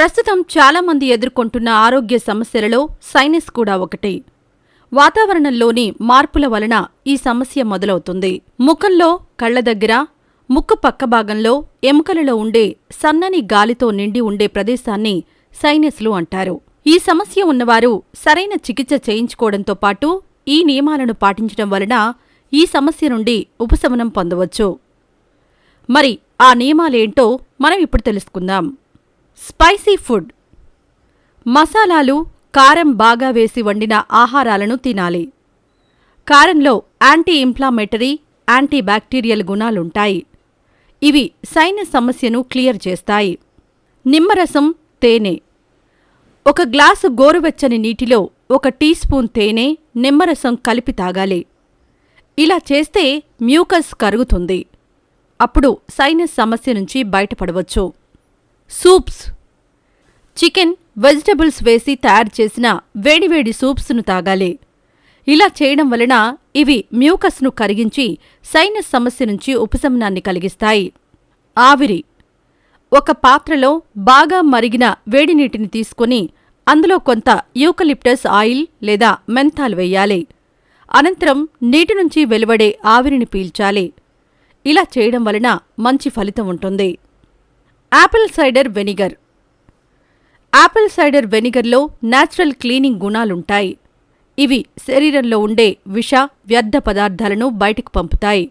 ప్రస్తుతం చాలామంది ఎదుర్కొంటున్న ఆరోగ్య సమస్యలలో సైనస్ కూడా ఒకటి. వాతావరణంలోని మార్పుల వలన ఈ సమస్య మొదలవుతుంది. ముఖంలో కళ్ళ దగ్గర ముక్కు పక్క భాగంలో ఎముకలలో ఉండే సన్నని గాలితో నిండి ఉండే ప్రదేశాన్ని సైనస్లు అంటారు. ఈ సమస్య ఉన్నవారు సరైన చికిత్స చేయించుకోవడంతో పాటు ఈ నియమాలను పాటించడం వలన ఈ సమస్య నుండి ఉపశమనం పొందవచ్చు. మరి ఆ నియమాలేంటో మనం ఇప్పుడు తెలుసుకుందాం. Spicy food. మసాలాలు కారం బాగా వేసి వండిన ఆహారాలను తినాలి. కారంలో యాంటీ ఇంఫ్లామేటరీ యాంటీ బ్యాక్టీరియల్ గుణాలుంటాయి. ఇవి సైనస్ సమస్యను క్లియర్ చేస్తాయి. నిమ్మరసం తేనె. ఒక గ్లాసు గోరువెచ్చని నీటిలో ఒక టీ స్పూన్ తేనె నిమ్మరసం కలిపి తాగాలి. ఇలా చేస్తే మ్యూకస్ కరుగుతుంది. అప్పుడు సైనస్ సమస్య నుంచి బయటపడవచ్చు. సూప్స్. చికెన్ వెజిటబుల్స్ వేసి తయారు చేసిన వేడివేడి సూప్స్ను తాగాలి. ఇలా చేయడం వలన ఇవి మ్యూకస్ను కరిగించి సైనస్ సమస్య నుంచి ఉపశమనాన్ని కలిగిస్తాయి. ఆవిరి. ఒక పాత్రలో బాగా మరిగిన వేడి నీటిని తీసుకుని అందులో కొంత యూకలిప్టస్ ఆయిల్ లేదా మెంథాల్ వేయాలి. అనంతరం నీటి నుంచి వెలువడే ఆవిరిని పీల్చాలి. ఇలా చేయడం వలన మంచి ఫలితం ఉంటుంది. Apple cider vinegar. Apple cider వెనిగర్లో natural cleaning గుణాలుంటాయి. ఇవి శరీరంలో ఉండే విష వ్యర్థ పదార్థాలను బయటకు పంపుతాయి.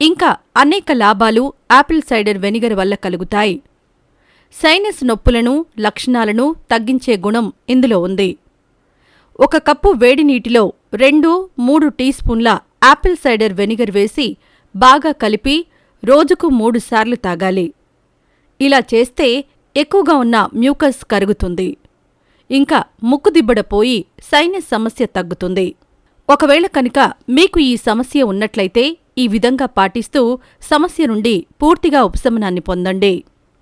ఇంకా అనేక లాభాలు యాపిల్ సైడర్ వెనిగర్ వల్ల కలుగుతాయి. సైనస్ నొప్పులను లక్షణాలను తగ్గించే గుణం ఇందులో ఉంది. ఒక కప్పు వేడి నీటిలో రెండు మూడు టీ స్పూన్ల యాపిల్ సైడర్ వెనిగర్ వేసి బాగా కలిపి రోజుకు మూడుసార్లు తాగాలి. ఇలా చేస్తే ఎక్కువగా ఉన్న మ్యూకస్ కరుగుతుంది. ఇంకా ముక్కుదిబ్బడ పోయి సైనస్ సమస్య తగ్గుతుంది. ఒకవేళ కనుక మీకు ఈ సమస్య ఉన్నట్లయితే ఈ విధంగా పాటిస్తూ సమస్య నుండి పూర్తిగా ఉపశమనాన్ని పొందండి.